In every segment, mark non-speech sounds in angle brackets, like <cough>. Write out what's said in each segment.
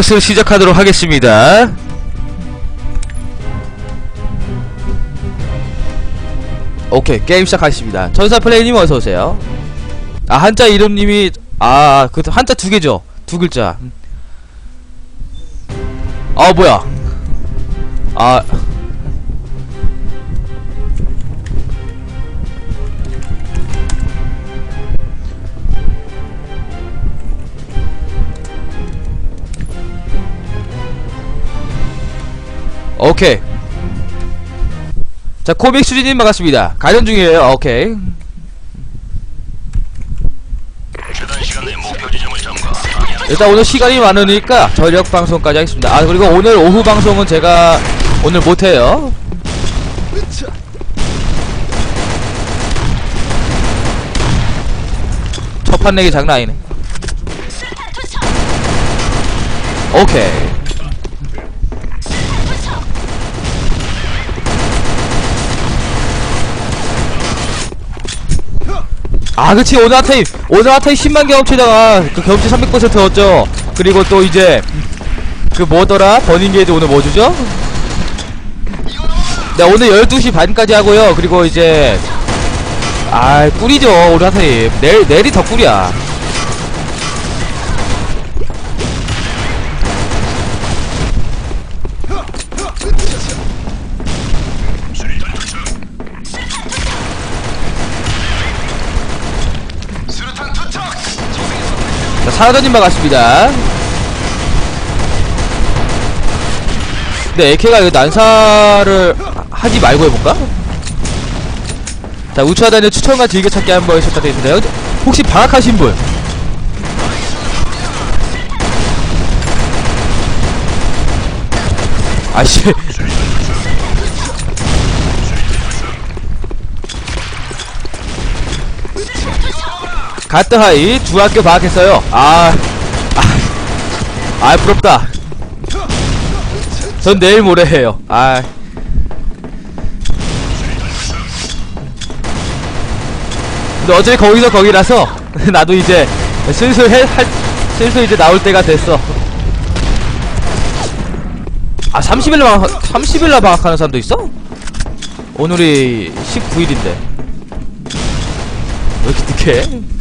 연습 시작하도록 하겠습니다. 오케이 게임 시작하겠습니다. 전사 플레이님 어서 오세요. 아 한자 이름님이 아 그 한자 두 개죠. 두 글자. 아 뭐야? 아 오케이. 자, 코믹 수진님 반갑습니다. 가전 중이에요. 오케이. 일단 오늘 시간이 많으니까 저녁 방송까지 하겠습니다. 아, 그리고 오늘 오후 방송은 제가 오늘 못해요. 첫판 내기 장난 아니네. 오케이. 아 그치. 오늘 하테임 오늘 하테임 10만 경험치다가 그 경험치 300% 얻죠. 그리고 또 이제 그 뭐더라? 버닝 게이지 오늘 뭐 주죠? 네 오늘 12시 반까지 하고요. 그리고 이제 아 꿀이죠 오늘 하테임. 내일, 내일이 더 꿀이야 자 사라더님 반갑습니다 근데 AK가 이거 난사를 하지 말고 해볼까? 자 우차단의 추천과 즐겨찾기 한번 부탁드리겠습니다 혹시 방학하신 분? 아씨 가트하이 중학교 방학했어요. 아, 아, 아 부럽다. 전 내일 모레 해요. 아. 근데 어차피 거기서 거기라서 <laughs> 나도 이제 슬슬 해, 할, 슬슬 이제 나올 때가 됐어. 아 30일 날 방학 30일 날 방학하는 사람도 있어? 오늘이 19일인데. 왜 이렇게 늦게 해?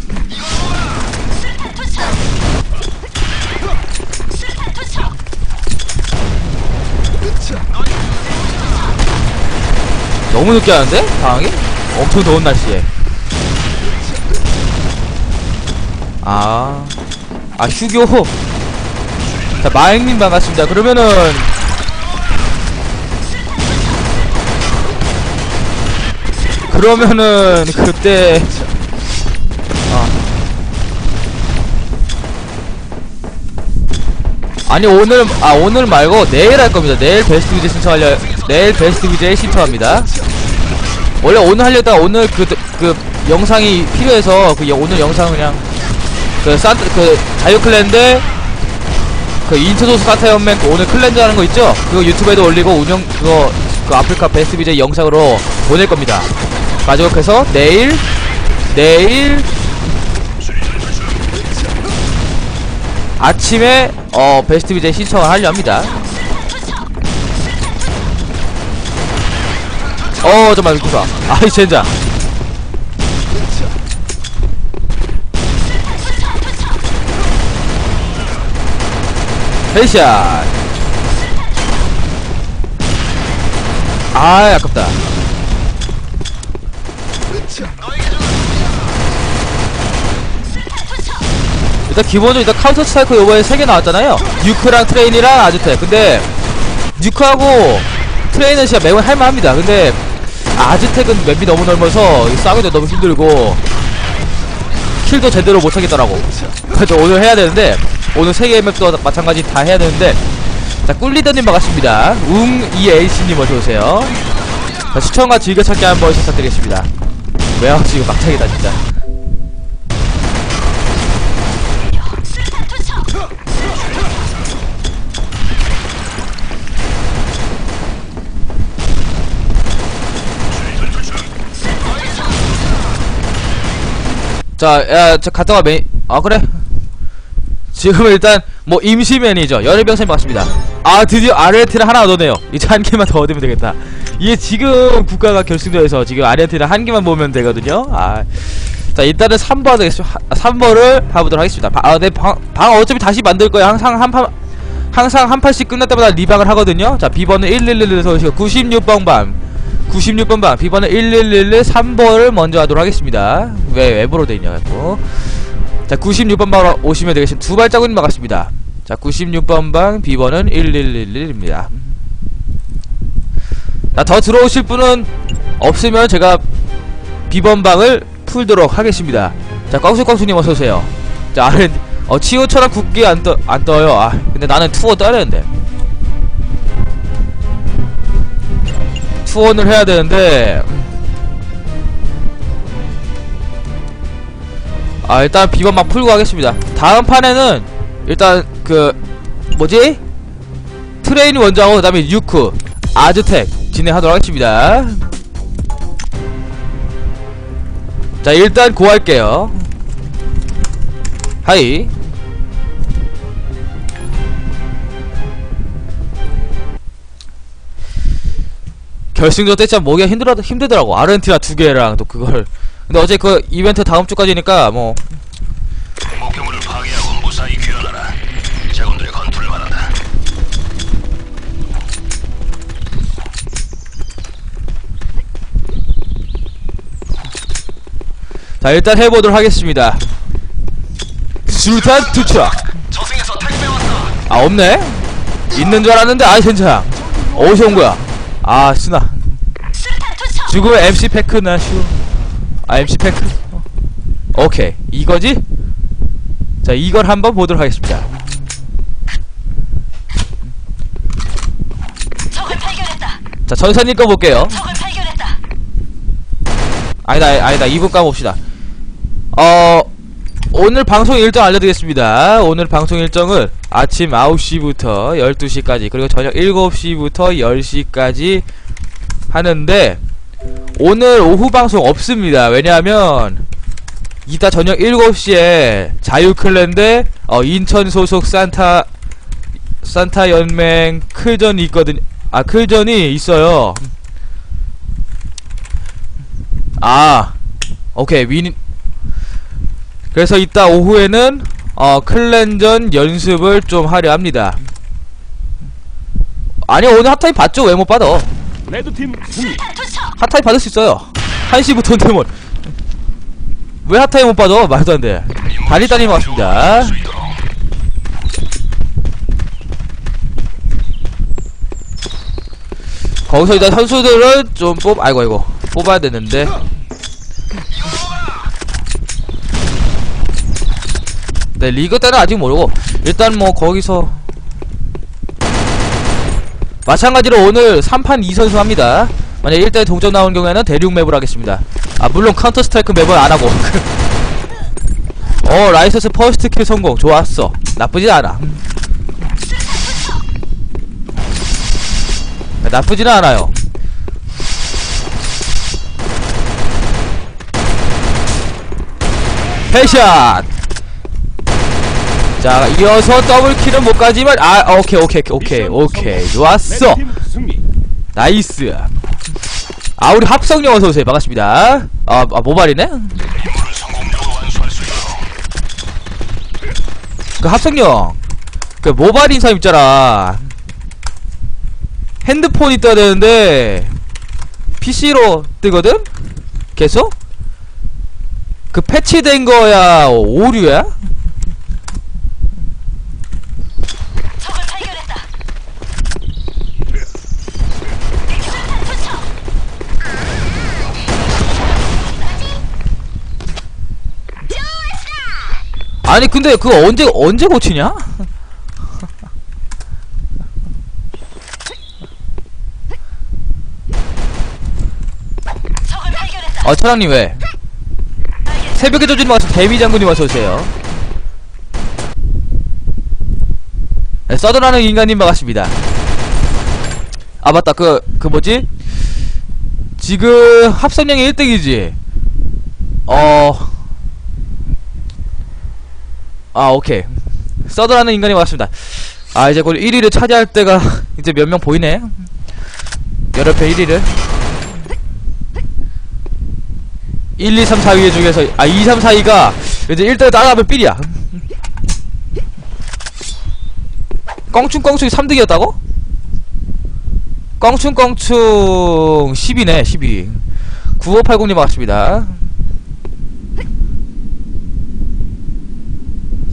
너무 늦게 하는데? 방학이? 엄청 더운 날씨에 아, 아 휴교 자 마행님 반갑습니다 그러면은 그러면은 그때 아. 아니 오늘 아 오늘 말고 내일 할 겁니다. 내일 베스트 위제 신청하려 내일 베스트 위제 신청합니다. 원래 오늘 하려다 오늘 그 그 영상이 필요해서 그 여- 오늘 영상 그냥 그 산트 그 자유 클랜드 그 인트도스 사타 연맹 그 오늘 클랜드 하는 거 있죠? 그거 유튜브에도 올리고 운영 그거 그 아프리카 베스트 위제 영상으로 보낼 겁니다. 마지막 해서 내일 내일 아침에 어 베스트 비제 신청을 하려 합니다. 어 이거 봐. 아이 젠장. 헤드샷. 아 아깝다. 일단 기본적으로 일단 카운터 스트라이크 요번에 3개 나왔잖아요 뉴크랑 트레인이랑 아즈텍 근데 뉴크하고 트레인은 진짜 매우 할만합니다 근데 아즈텍은 맵이 너무 넓어서 싸우기도 너무 힘들고 킬도 제대로 못하겠더라고. 그래서 오늘 해야 되는데 오늘 3개의 맵도 마찬가지 다 해야 되는데 자 꿀리더님 반갑습니다. 웅이LC님 어서오세요. 자 시청과 즐겨찾기 한번 부탁드리겠습니다. 왜요? 지금 막창이다 진짜 자, 야, 저 갔다가 메인, 아, 그래. 지금 일단 뭐 임시 매니저 연예병선이 맞습니다. 아 드디어 아르헨티나 하나 얻어내요. 이제 한 개만 더 얻으면 되겠다. 이게 지금 국가가 결승전에서 지금 아르헨티나 한 개만 보면 되거든요. 아. 자 일단은 3번 되겠습니다. 3번을 가보도록 하겠습니다. 바, 아, 네, 방, 방 어차피 다시 만들 거예요. 항상 한 판, 항상 한 판씩 끝날 때마다 리방을 하거든요. 자 B번은 1111에서 96번 방 96번 방 B번은 1111 3번을 먼저 하도록 하겠습니다. 왜 웹으로 돼 있냐고. 자 96번 방으로 오시면 되겠습니다. 두 발자국인 것 같습니다. 자 96번 방 B번은 1111입니다. 자더 들어오실 분은 없으면 제가 B번 방을 풀도록 하겠습니다. 자 꽝수꽝수님 어서 오세요. 자 아래 어 치오처럼 굳게 안 떠 안 떠요. 아 근데 나는 투어 떠야 되는데. 투원을 해야 되는데. 아 일단 비번 막 풀고 가겠습니다. 다음 판에는 일단 그 뭐지? 트레인 원정하고 그 다음에 유크 아즈텍 진행하도록 하겠습니다. 자 일단 고할게요. 하이 결승전 때 진짜 모기가 힘들어 힘들더라고. 아르헨티나 두 개랑 또 그걸. 근데 어제 그 이벤트 다음 주까지니까 뭐. 목표물을 파괴하고 무사히 귀환하라. 자군들의 건투를 바란다. 자 일단 해보도록 하겠습니다. 술탄 투척 저승에서 택배 왔다. 아 없네? 있는 줄 알았는데 아이 괜찮아. 어디서 온 거야? 아 쓰나 죽음의 MC 패크나 슈 아 MC 패크? 어. 오케이. 이거지? 자 이걸 한번 보도록 하겠습니다. 자 전사님 거 볼게요. 아니다 아니다 2분 까봅시다. 어 오늘 방송 일정 알려드리겠습니다. 오늘 방송 일정은 아침 9시부터 12시까지 그리고 저녁 7시부터 10시까지 하는데 오늘 오후 방송 없습니다. 왜냐하면 이따 저녁 7시에 자유클랜드 어, 인천 소속 산타 산타 연맹 클전이 있거든 아 클전이 있어요. 아 오케이. 윈 그래서 이따 오후에는 어 클랜전 연습을 좀 하려 합니다. 아니 오늘 핫타임 받죠? 왜 못 받아 레드팀 승리. 핫타임 받을 수 있어요 1시부터인데 뭘왜 핫타임 못 받아 말도 안돼 맞습니다 수 있도록. 거기서 일단 선수들은 좀 뽑, 아이고, 아이고. 뽑아야 되는데. 네, 리그 때는 아직 모르고. 일단 뭐, 거기서. 마찬가지로 오늘 3판 2선수 합니다. 만약 1대 동점 나오는 경우에는 대륙 맵을 하겠습니다. 아, 물론 카운터 스트라이크 맵은 안 하고. <laughs> 어, 라이서스 퍼스트 킬 성공. 좋았어. 나쁘지 않아. 나쁘지는 않아요. 헤샷! 자, 이어서 더블킬은 못 가지만, 아, 오케이, 오케이, 오케이, 오케이. 좋았어! 나이스! 아, 우리 합성령 어서오세요. 반갑습니다. 아, 아 모발이네? 그 합성령. 그 모바일 인사 있잖아. 핸드폰이 떠야 되는데, PC로 뜨거든? 계속? 그 패치된 거야, 오류야? 아니, 근데 그거 언제, 언제 고치냐? 어, 차장님 왜? 새벽에 조지는 와서 데미 장군님 와서 오세요. 네, 서든하는 인간님 반갑습니다. 아 맞다 그그 뭐지? 지금 합성량이 1등이지. 어. 아 오케이. 서드라는 인간이 왔습니다. 아, 이제 곧 1위를 차지할 때가 <laughs> 이제 몇 명 보이네. 여러 배 1위를. 1, 2, 3, 4위 중에서, 아, 2, 3, 4위가 이제 1대 따라가면 삘이야. 껑충껑충이 3등이었다고? 껑충껑충 10위네, 10위. 9580님 반갑습니다.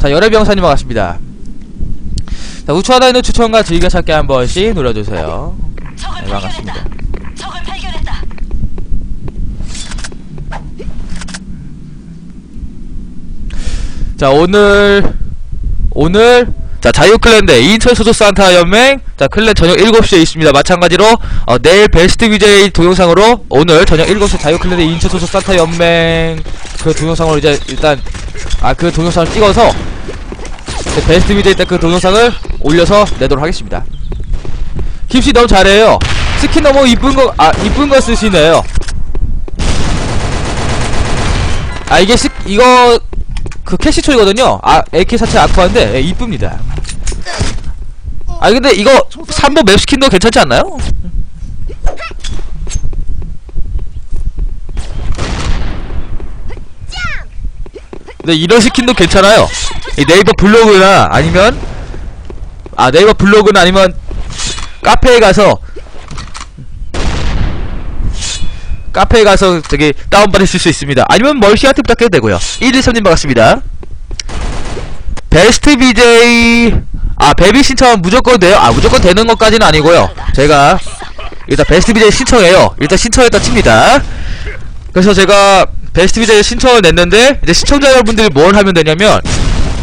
자, 열애 병사님 반갑습니다. 자, 우측하다 있는 추천과 즐겨찾기 한 번씩 눌러주세요. 적을 네, 반갑습니다. 발견했다. 적을 발견했다. 자, 오늘, 오늘, 자, 자유클랜 대 인천 소속 산타 연맹, 자, 클랜 저녁 7시에 있습니다. 마찬가지로, 어, 내일 베스트 BJ 동영상으로, 오늘 저녁 7시 자유클랜 대 인천 소속 산타 연맹, 그 동영상으로 이제, 일단, 아, 그 동영상을 찍어서, 그 베스트 BJ 때그 동영상을 올려서 내도록 하겠습니다. 킵씨 너무 잘해요. 스킨 너무 이쁜 거, 아, 이쁜 거 쓰시네요. 아, 이게 스, 이거, 그 캐시초이거든요. 아, AK47 아쿠아인데 예, 이쁩니다. 아 근데 이거 3번 맵 스킨도 괜찮지 않나요? 근데 이런 스킨도 괜찮아요. 이 네이버 블로그나 아니면 아 네이버 블로그나 아니면 카페에 가서 카페에 가서 저기 다운받으실 수 있습니다. 아니면 멀시한테 부탁해도 되고요. 113님 반갑습니다. 베스트 BJ 아 베비 신청 무조건 돼요? 아 무조건 되는 것까지는 아니고요. 제가 일단 베스트 BJ 신청해요. 일단 신청했다 칩니다. 그래서 제가 베스트 BJ 신청을 냈는데 이제 시청자 여러분들이 뭘 하면 되냐면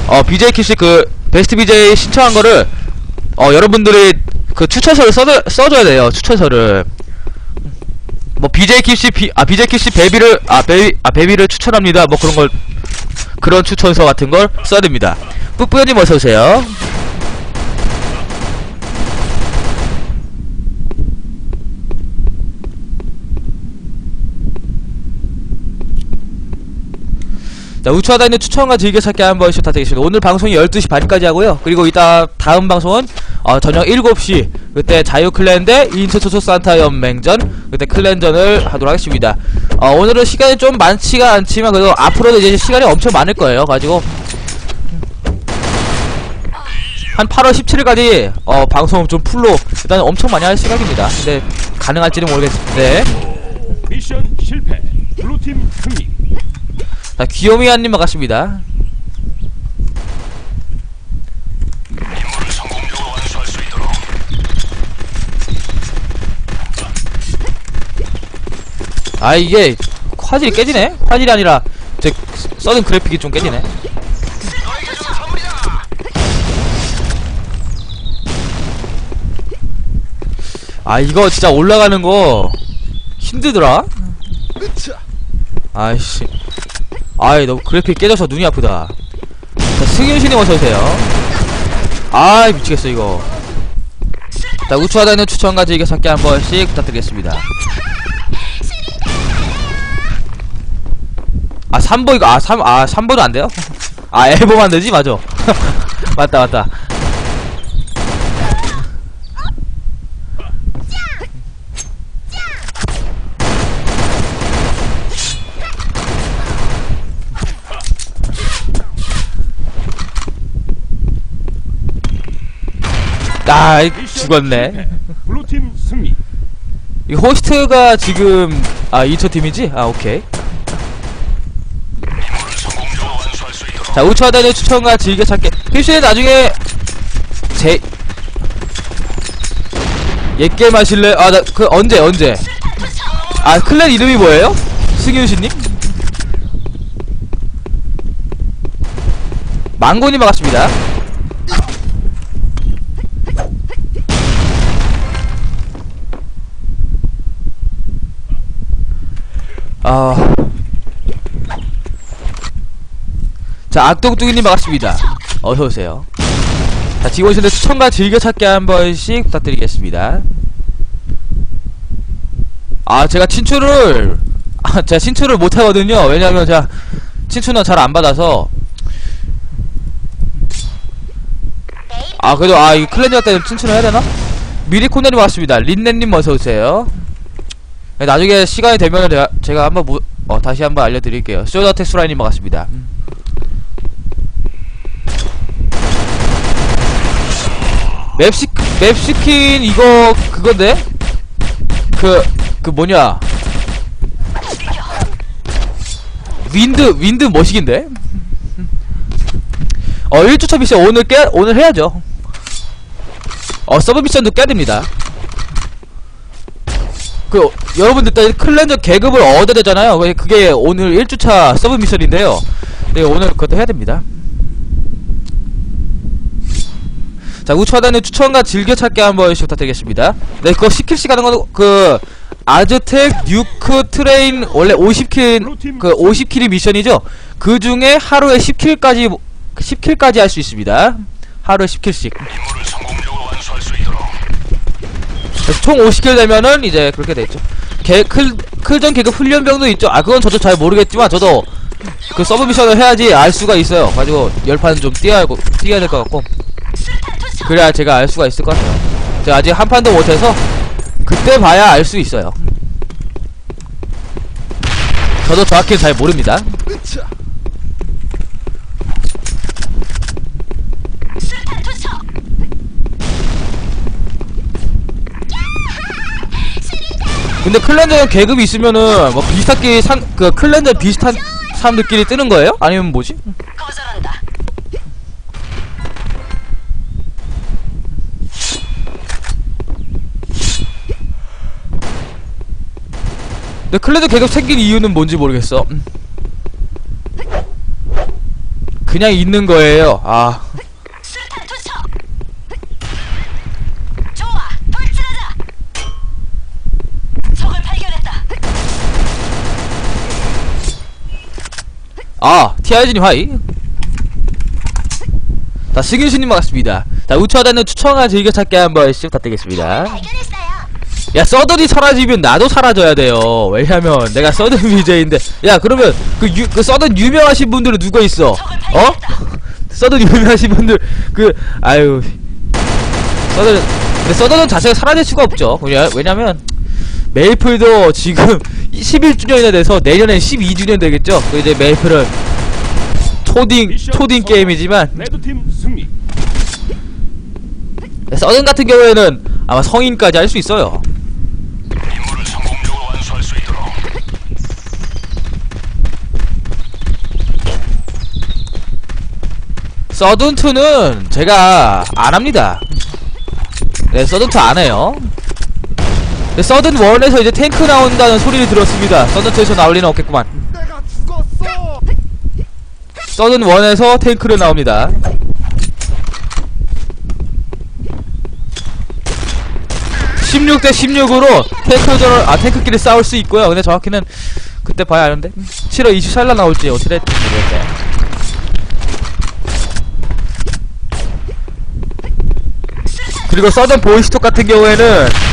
어 BJ 킷이 그 베스트 BJ 신청한 거를 어 여러분들이 그 추천서를 써 써줘야 돼요. 추천서를 뭐 BJ 킷이 비, 아 BJ 킷이 베비를 아 베비 아 베비를 추천합니다. 뭐 그런 걸 그런 추천서 같은 걸 써야 됩니다. 뿌뿌연님 어서 오세요. 자, 우측하다 있는 추천과 즐겨찾기 한 번씩 부탁드리겠습니다. 오늘 방송이 12시 반까지 하고요. 그리고 이따 다음 방송은 어, 저녁 7시 그때 자유클랜 대 인천소속 산타 연맹전 그때 클랜전을 하도록 하겠습니다. 어, 오늘은 시간이 좀 많지가 않지만 그래도 앞으로도 이제 시간이 엄청 많을 거예요. 가지고 한 8월 17일까지 어, 방송 좀 풀로 일단 엄청 많이 할 생각입니다. 근데 가능할지는 모르겠는데 미션 실패. 블루팀 승리. 자, 귀요미한님 반갑습니다. 아 이게 화질이 깨지네? 화질이 아니라 제 써는 그래픽이 좀 깨지네 아 이거 진짜 올라가는 거 힘들더라 아이씨 아이 너무 그래픽 깨져서 눈이 아프다. 자 승윤신님 어서오세요. 아이 미치겠어 이거. 자 우추하다는 추천과 즐겨 찾기 한 번씩 부탁드리겠습니다. 아 3번 이거 아 3, 아 3번은 안 돼요? <laughs> 아 앨범 안 되지? 맞아. <laughs> 맞다 맞다 아 죽었네. 블루팀 승리. 이 호스트가 지금 아 2초 팀이지? 아 오케이 자 우측하단의 추천과 즐겨찾기 필수에 나중에 제 옛게 마실래? 아 나 그 언제 언제 아 클랜 이름이 뭐예요? 승윤씨님? 망고님 반갑습니다 아... 자, 악동뚱이님 반갑습니다. 어서오세요. 자, 지원실의 추천과 즐겨찾기 한 번씩 부탁드리겠습니다. 아, 제가 친추를, 아, 제가 친추를 못하거든요. 왜냐면 제가 친추는 잘 안 받아서. 아 그래도 아 이 클렌저 때문에 칭찬을 해야 되나? 미리 코너님 왔습니다. 린넨님 어서 오세요. 네, 나중에 시간이 되면 제가, 한번 무, 어, 다시 한번 알려드릴게요. 쇼더텍 수라이님 반갑습니다. 음. 맵시 맵스킨 이거 그건데 그그 뭐냐 윈드 윈드 머시기인데 어 1주차 미션 오늘 깨 오늘 해야죠 어 서브 미션도 깨야 됩니다 그 여러분들 일단 클렌저 계급을 얻어야 되잖아요. 그게- 오늘 1주차 서브 미션인데요. 네 오늘 그것도 해야 됩니다. 자 우차단의 추천과 즐겨찾기 한 번씩 부탁드리겠습니다. 네 그거 10킬씩 하는 거는 그 아즈텍 뉴크 트레인 원래 50킬 그 50킬이 미션이죠. 그 중에 하루에 10킬까지 10킬까지 할 수 있습니다. 하루에 10킬씩. 임무를 성공적으로 완수할 수 있도록. 그래서 총 50킬 되면은 이제 그렇게 되죠 개, 클, 클전 계급 훈련병도 있죠. 아 그건 저도 잘 모르겠지만 저도 그 서브 미션을 해야지 알 수가 있어요. 가지고 열판 좀 뛰어야 뛰어야 될 것 같고. 그래야 제가 알 수가 있을 것 같아요. 제가 아직 한 판도 못해서 그때 봐야 알 수 있어요. 저도 정확히 잘 모릅니다 근데 클렌저는 계급이 있으면은 뭐 비슷하게 산, 그 클렌저 비슷한 사람들끼리 뜨는 거예요? 아니면 뭐지? 거절한다. 근데 클렌저 계급 생긴 이유는 뭔지 모르겠어 음. 그냥 있는 거예요 아 수류탄 투척. 좋아, 돌진하자. 적을 발견했다. 아, 티아이즈님 하이. 자, 승윤수님 반갑습니다. 자, 우차단은 추천과 즐겨찾기 한 번씩 부탁드리겠습니다. 야, 서든이 사라지면 나도 사라져야 돼요. 왜냐면 내가 서든 BJ인데. 야, 그러면 그, 유, 그 서든 유명하신 분들은 누가 있어? 어? 서든 유명하신 분들, 그, 아유. 서든, 근데 서든은 자체가 사라질 수가 없죠. 왜냐, 왜냐면, 메이플도 지금 11주년이나 돼서 내년엔 12주년 되겠죠? 그 이제 메이플은 초딩, 초딩 게임이지만, 레드팀 승리. 서든 같은 경우에는 아마 성인까지 할 수 있어요. 임무를 성공적으로 완수할 수 있도록 서든2는 제가 안 합니다. 네, 서든2 안 해요. 네, 서든1에서 이제 탱크 나온다는 소리를 들었습니다. 서든2에서 나올 리는 없겠구만. 서든1에서 탱크를 나옵니다. (16 대 16으로) 탱크전을 아 탱크끼리 싸울 수 있고요 근데 정확히는 그때 봐야 하는데 7월 24일날 나올지 어떻게 될지 모르겠어요 그리고 서든 보이스톡 같은 경우에는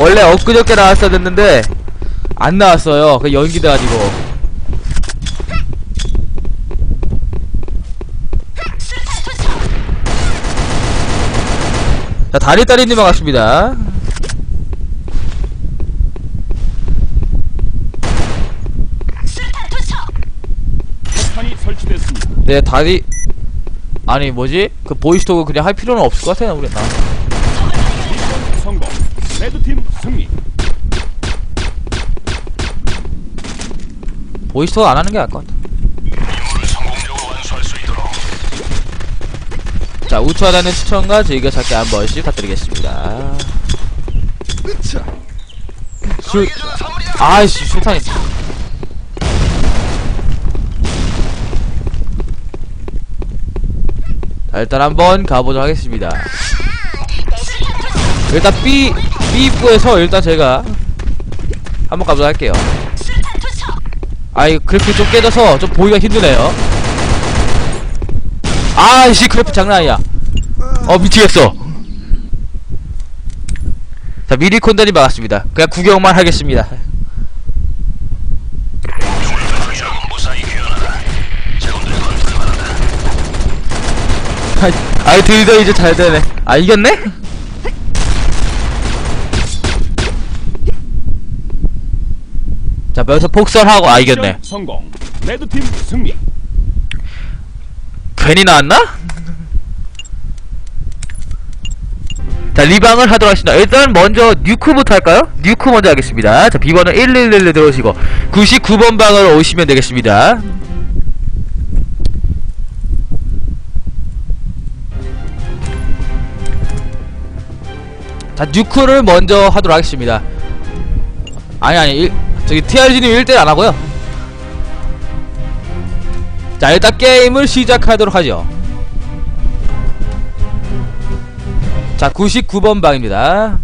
원래 엊그저께 나왔어야 됐는데 안 나왔어요 그 연기돼가지고 자 다리다리님 반갑습니다. 네 다리 아니 뭐지 그 보이스톡은 그냥 할 필요는 없을 것 같아요 우리 나. 레드팀 승리. 보이스톡 안 하는 게 나을 것 같아. 자 우추하다는 추천과 즐겨찾기 한 번씩 부탁드리겠습니다. 술 아이씨 술탄이 자 일단 한번 가보도록 하겠습니다. 일단 B B 입구에서 일단 제가 한번 가보도록 할게요. 아이 그래픽 좀 깨져서 좀 보기가 힘드네요. 아이씨 그래픽 장난 아니야. 어 미치겠어. 자 미리 콘단이 막았습니다. 그냥 구경만 하겠습니다. 아 아이 들더 이제 잘 되네. 아 이겼네? 자 여기서 폭설하고 아 이겼네 성공. 레드팀 승리. 괜히 나왔나? 자 리방을 하도록 하겠습니다 일단 먼저 뉴크부터 할까요? 뉴크 먼저 하겠습니다 자 비번은 111 들어오시고 99번 방으로 오시면 되겠습니다 자 뉴크를 먼저 하도록 하겠습니다 아니 아니 일, 저기 TRG님 1대1 안하고요. 자 일단 게임을 시작하도록 하죠. 자 99번 방입니다